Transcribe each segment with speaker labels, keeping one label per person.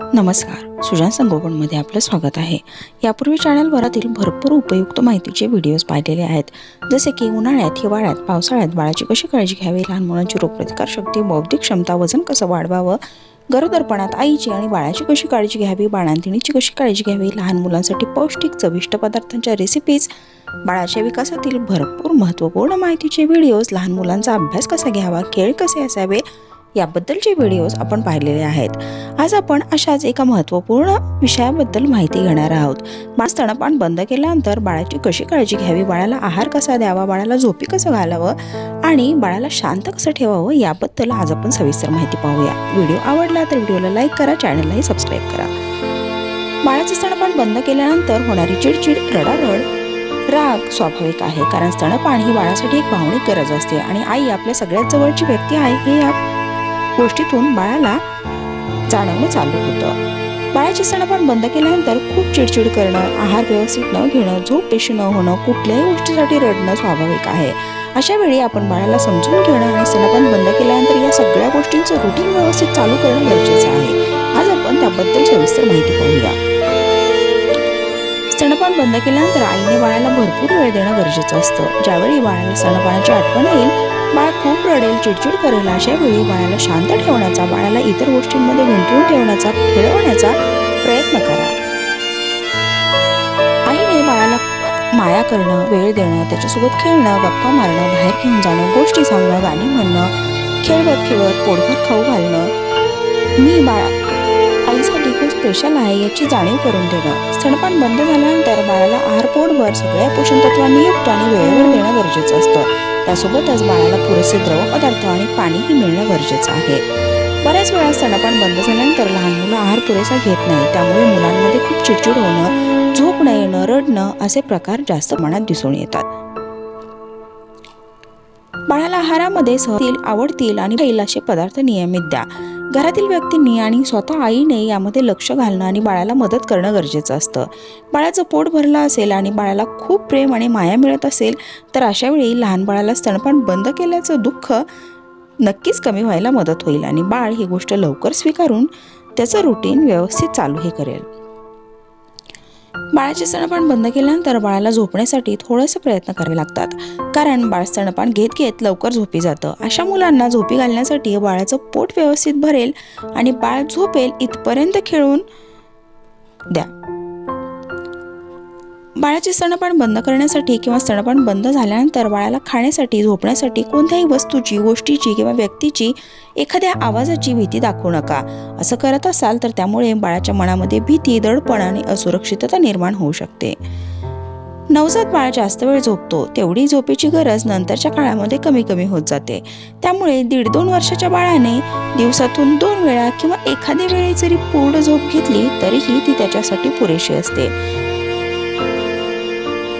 Speaker 1: नमस्कार. सुजान संगोपनमध्ये आपलं स्वागत आहे. यापूर्वी चॅनलवरातील भरपूर उपयुक्त माहितीचे व्हिडिओज पाहिलेले आहेत. जसे की उन्हाळ्यात हिवाळ्यात पावसाळ्यात बाळाची कशी काळजी घ्यावी? लहान मुलांची रोगप्रतिकार शक्ती बौद्धिक क्षमता वजन कसं वाढवावं? गरोदरपणात आईची आणि बाळाची कशी काळजी घ्यावी? बाळांतिणीची कशी काळजी घ्यावी? लहान मुलांसाठी पौष्टिक चविष्ट पदार्थांच्या रेसिपीज बाळाच्या विकासातील भरपूर महत्त्वपूर्ण माहितीचे व्हिडिओज लहान मुलांचा अभ्यास कसा घ्यावा? खेळ कसे असावे? याबद्दलचे व्हिडिओज आपण पाहिलेले आहेत आज आपण अशाच एका महत्त्वपूर्ण विषयाबद्दल माहिती घेणार आहोत. मा स्तनपान बंद केल्यानंतर बाळाची कशी काळजी घ्यावी बाळाला आहार कसा द्यावा बाळाला झोपी कसं घालावं आणि बाळाला शांत कसं ठेवावं याबद्दल आज आपण सविस्तर माहिती पाहूया. व्हिडिओ आवडला तर व्हिडिओला लाईक करा चॅनललाही सबस्क्राईब करा. बाळाचं स्तनपान बंद केल्यानंतर होणारी चिडचिड रडारड राग स्वाभाविक आहे कारण स्तनपान ही बाळासाठी एक भावनिक गरज असते आणि आई आपल्या सगळ्यात जवळची व्यक्ती आहे हे या गोष्टीतून बाळाला जाणवणं चालू होतं. बाळाचे सणपान बंद केल्यानंतर खूप चिडचिड करणं आहार व्यवस्थित न घेणं झोप पेशी न होणं कुठल्याही गोष्टीसाठी रडणं स्वाभाविक आहे. अशा वेळी आपण बाळाला समजून घेणं आणि स्तनपान बंद केल्यानंतर या सगळ्या गोष्टींचं रुटीन व्यवस्थित चालू करणं गरजेचं आहे. आज आपण त्याबद्दल सविस्तर माहिती पाहूया. स्तनपान बंद केल्यानंतर आईने बाळाला भरपूर वेळ देणं गरजेचं असतं. ज्यावेळी बाळाला स्तनपानाची आठवण येईल बाळ खूप रडेल चिडचिड करेल अशा वेळी बाळाला शांत ठेवण्याचा बाळाला इतर गोष्टींमध्ये गुंतवून ठेवण्याचा खेळवण्याचा प्रयत्न करा. आईने बाळाला माया करणं वेळ देणं त्याच्यासोबत खेळणं गप्पा मारणं बाहेर घेऊन जाणं गोष्टी सांगणं गाणी म्हणणं खेळवत खेळवत पोटभर खाऊ घालणं मी बाळा आईसाठी खूप स्पेशल आहे याची जाणीव करून देणं. स्तनपान बंद झाल्यानंतर बाळाला आहार पोटभर सगळ्या पोषण तत्वांनी युक्त आणि वेळेवर देणं गरजेचं असतं. त्यासोबतच बाळाला पुरेसे द्रव पदार्थ आणि पाणीही मिळणं गरजेचं आहे. बऱ्याच वेळा स्तनपान बंद झाल्यानंतर लहान मुलं आहार पुरेसा घेत नाही. त्यामुळे मुलांमध्ये खूप चिडचिड होणं झोप न येणं रडणं असे प्रकार जास्त प्रमाणात दिसून येतात. बाळाला आहारामध्ये सहतील आवडतील आणि खाईल असे पदार्थ नियमित द्या. घरातील व्यक्तींनी आणि स्वतः आईने यामध्ये लक्ष घालणं आणि बाळाला मदत करणं गरजेचं असतं. बाळाचं पोट भरलं असेल आणि बाळाला खूप प्रेम आणि माया मिळत असेल तर अशा वेळी लहान बाळाला स्तनपान बंद केल्याचं दुःख नक्कीच कमी व्हायला मदत होईल आणि बाळ ही गोष्ट लवकर स्वीकारून त्याचं रुटीन व्यवस्थित चालू हे करेल. बाळाचे स्तनपान बंद केल्यानंतर बाळाला झोपण्यासाठी थोडेसे प्रयत्न करावे लागतात. कारण बाळ स्तनपान घेत घेत लवकर झोपी जातं. अशा मुलांना झोपी घालण्यासाठी बाळाचं पोट व्यवस्थित भरेल आणि बाळ झोपेल इथपर्यंत खेळून द्या. बाळाचे स्तनपान बंद करण्यासाठी किंवा स्तनपान बंद झाल्यानंतर बाळाला खाण्यासाठी झोपण्यासाठी कोणत्याही वस्तूची गोष्टीची किंवा व्यक्तीची एखाद्या आवाजाची भीती दाखवू नका. असं करत असाल तर त्यामुळे बाळाच्या मनामध्ये भीती दडपण आणि असुरक्षितता निर्माण होऊ शकते. नवजात बाळ जास्त वेळ झोपतो तेवढी झोपेची गरज नंतरच्या काळामध्ये कमी कमी होत जाते. त्यामुळे दीड दोन वर्षाच्या बाळाने दिवसातून दोन वेळा किंवा एखाद्या वेळी जरी पूर्ण झोप घेतली तरीही ती त्याच्यासाठी पुरेशी असते.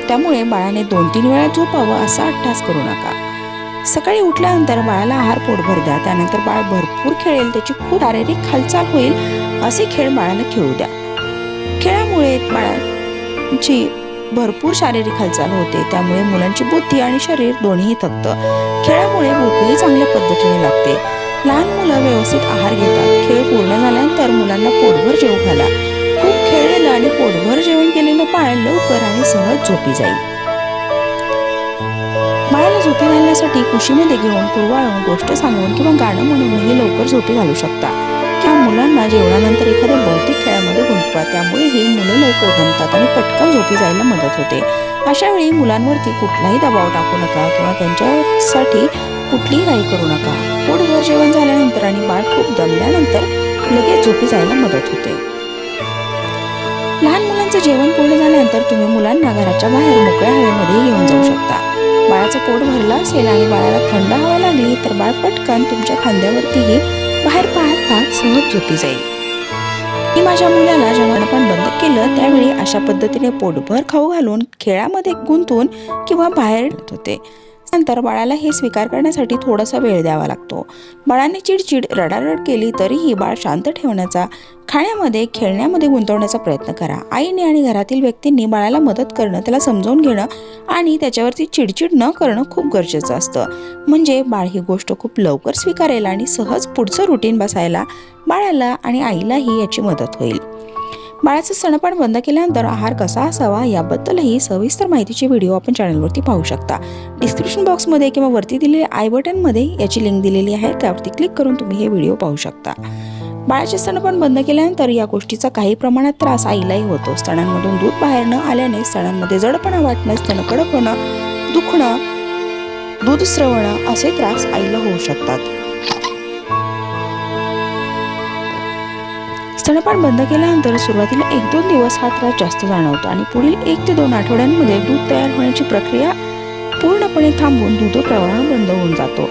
Speaker 1: त्यामुळे बाळाने दोन तीन वेळा झोपावं असा अट्टास करू नका. सकाळी उठल्यानंतर बाळाला आहार पोटभर द्या. त्यानंतर बाळ भरपूर खेळेल त्याची खूप शारीरिक हालचाल होईल असे खेळ बाळाला खेळू द्या. खेळामुळे बाळाची भरपूर शारीरिक हालचाल होते. त्यामुळे मुलांची बुद्धी आणि शरीर दोन्ही थकतं. खेळामुळे भूकही चांगल्या पद्धतीने लागते. लहान मुलं व्यवस्थित आहार घेतात. खेळ पूर्ण झाल्यानंतर मुलांना पोटभर जेवू घाला. खूप खेळलेलं आणि पोटभर जेवण केलेलं बाळ लवकर आणि सहज झोपी जाईल बाळाला झोपी घालण्यासाठी कुशीमध्ये घेऊन कुरवाळून गोष्ट सांगून किंवा गाणं म्हणूनही लवकर झोपी घालू शकता. किंवा मुलांना जेवणानंतर एखाद्या भौतिक खेळामध्ये गुंतवा. त्यामुळे ही मुलं लवकर गमतात आणि पटकन झोपी जायला मदत होते. अशा वेळी मुलांवरती कुठलाही दबाव टाकू नका किंवा त्यांच्यासाठी कुठलीही काही करू नका. पोटभर जेवण झाल्यानंतर आणि बाळ खूप दमल्यानंतर लगेच झोपी जायला मदत होते. लहान मुलांचं जेवण पूर्ण झाल्यानंतर तुम्ही मुलांना घराच्या बाहेर मोकळ्या हवेमध्ये घेऊन जाऊ शकता. बाळाचं पोट भरलं असेल आणि बाळाला थंड हवा लागली तर बाळ पटकन तुमच्या खांद्यावरतीही बाहेर पाहत पाहत सहज झोपी जाईल. मी माझ्या मुलाला जेवण पण बंद केलं त्यावेळी अशा पद्धतीने पोटभर खाऊ घालून खेळामध्ये गुंतून किंवा बाहेर होते. नंतर बाळाला हे स्वीकार करण्यासाठी थोडासा वेळ द्यावा लागतो. बाळाने चिडचिड रडारड केली तरीही बाळ शांत ठेवण्याचा खाण्यामध्ये खेळण्यामध्ये गुंतवण्याचा प्रयत्न करा. आईने आणि घरातील व्यक्तींनी बाळाला मदत करणं त्याला समजावून घेणं आणि त्याच्यावरती चिडचिड न करणं खूप गरजेचं असतं. म्हणजे बाळ ही गोष्ट खूप लवकर स्वीकारेल आणि सहज पुढचं रुटीन बसायला बाळाला आणि आईलाही याची मदत होईल. बाळाचं सणपान बंद केल्यानंतर आहार कसा असावा याबद्दलही सविस्तर माहितीचे व्हिडिओ आपण चॅनलवरती पाहू शकता. डिस्क्रिप्शन बॉक्समध्ये किंवा वरती दिलेल्या आय बटनमध्ये याची लिंक दिलेली आहे त्यावरती क्लिक करून तुम्ही हे व्हिडिओ पाहू शकता. बाळाचे स्तनपान बंद केल्यानंतर या गोष्टीचा काही प्रमाणात त्रास आईलाही होतो. स्तनांमधून दूध बाहेर न आल्याने स्तनांमध्ये जडपणा वाटणं स्तन कडक होणं दुखणं दूध स्रवणं असे त्रास आईला होऊ शकतात. स्तनपान बंद केल्यानंतर सुरुवातीला एक दोन दिवस हा त्रास जास्त जाणवतो आणि पुढील एक ते दोन आठवड्यांमध्ये दूध तयार होण्याची प्रक्रिया पूर्णपणे थांबून दूध प्रवाह बंद होऊन जातो.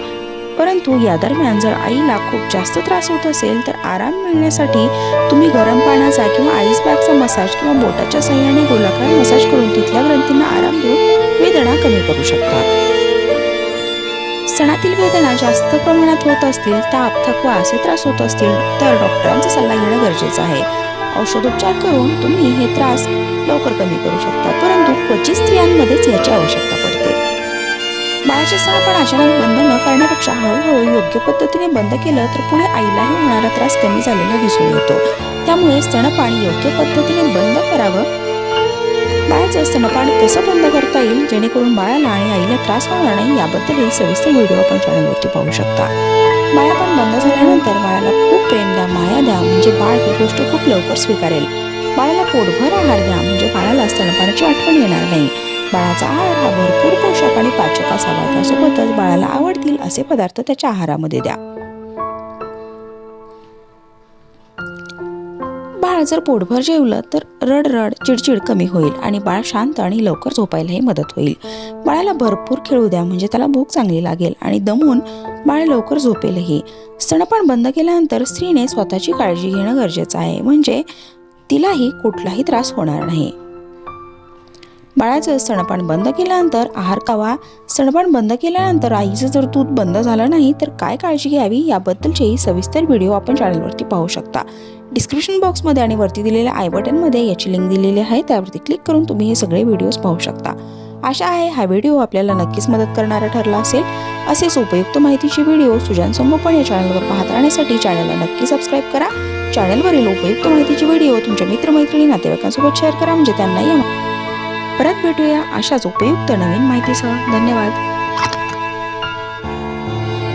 Speaker 1: परंतु या दरम्यान जर आईला खूप जास्त त्रास होत असेल तर आराम मिळण्यासाठी तुम्ही गरम पाण्याचा किंवा आईस बॅगचा मसाज किंवा बोटाच्या सहाय्याने गोलाकार मसाज करून तिथल्या ग्रंथींना आराम देऊन वेदना कमी करू शकता. सणातील वेदना जास्त प्रमाणात होत असतील ताप थकवा असे त्रास होत असतील तर डॉक्टरांचा सल्ला घेणं गरजेचं आहे. औषधोपचार करून तुम्ही हे त्रास लवकर कमी करू शकता परंतु क्वचित स्त्रियांमध्येच याची आवश्यकता पडते. बाळाचे आपण अचानक बंद न करण्यापेक्षा हळूहळू योग्य पद्धतीने बंद केलं तर पुढे आईलाही होणारा त्रास कमी झालेला दिसून येतो. त्यामुळे स्तनपान योग्य पद्धतीने बंद करावं. बाळाचं स्तनपान कसं बंद करता येईल? जेणेकरून बाळाला आणि आईला त्रास होणार नाही याबद्दलही सविस्तर व्हिडिओ आपण चॅनलवरती पाहू शकता. बाळापण बंद झाल्यानंतर बाळाला खूप प्रेम म्हणजे बाळ ही गोष्ट खूप लवकर स्वीकारेल. बाळाला पोटभर आहार द्या म्हणजे बाळाला स्तनपानाची आठवण येणार नाही. बाळाचा आहार हा भरपूर पोषक आणि पाचक असावा. त्यासोबतच बाळाला आवडतील असे पदार्थ त्याच्या आहारामध्ये द्या. बाळ जर पोटभर जेवलं तर रडरड चिडचिड कमी होईल आणि बाळ शांत आणि लवकर झोपायलाही मदत होईल. बाळाला भरपूर खेळू द्या म्हणजे त्याला भूक चांगली लागेल आणि दमून बाळ लवकर झोपेलही. स्तनपान बंद केल्यानंतर स्त्रीने स्वतःची काळजी घेणं गरजेचं आहे. म्हणजे तिलाही कुठलाही त्रास होणार नाही. बाळाचं स्तनपान बंद केल्यानंतर आहार कावा स्तनपान बंद केल्यानंतर आईचं जर दूध बंद झालं नाही तर काय काळजी घ्यावी? याबद्दलचेही सविस्तर व्हिडिओ आपण चॅनलवरती पाहू शकता. डिस्क्रिप्शन बॉक्समध्ये आणि वरती दिलेल्या आय बटनमध्ये याची लिंक दिलेली आहे. त्यावरती क्लिक करून तुम्ही हे सगळे व्हिडिओज पाहू शकता. आशा आहे हा व्हिडिओ आपल्याला नक्कीच मदत करणारा ठरला असेल. असेच उपयुक्त माहितीचे व्हिडिओ सुजान संगोपन या चॅनलवर पाहत राहण्यासाठी चॅनलला नक्की सबस्क्राईब करा. चॅनलवरील उपयुक्त माहितीचे व्हिडिओ तुमच्या मित्रमैत्रिणी नातेवाईकांसोबत शेअर करा म्हणजे त्यांनाही परत भेटूया अशाच उपयुक्त नवीन माहितीसह. धन्यवाद.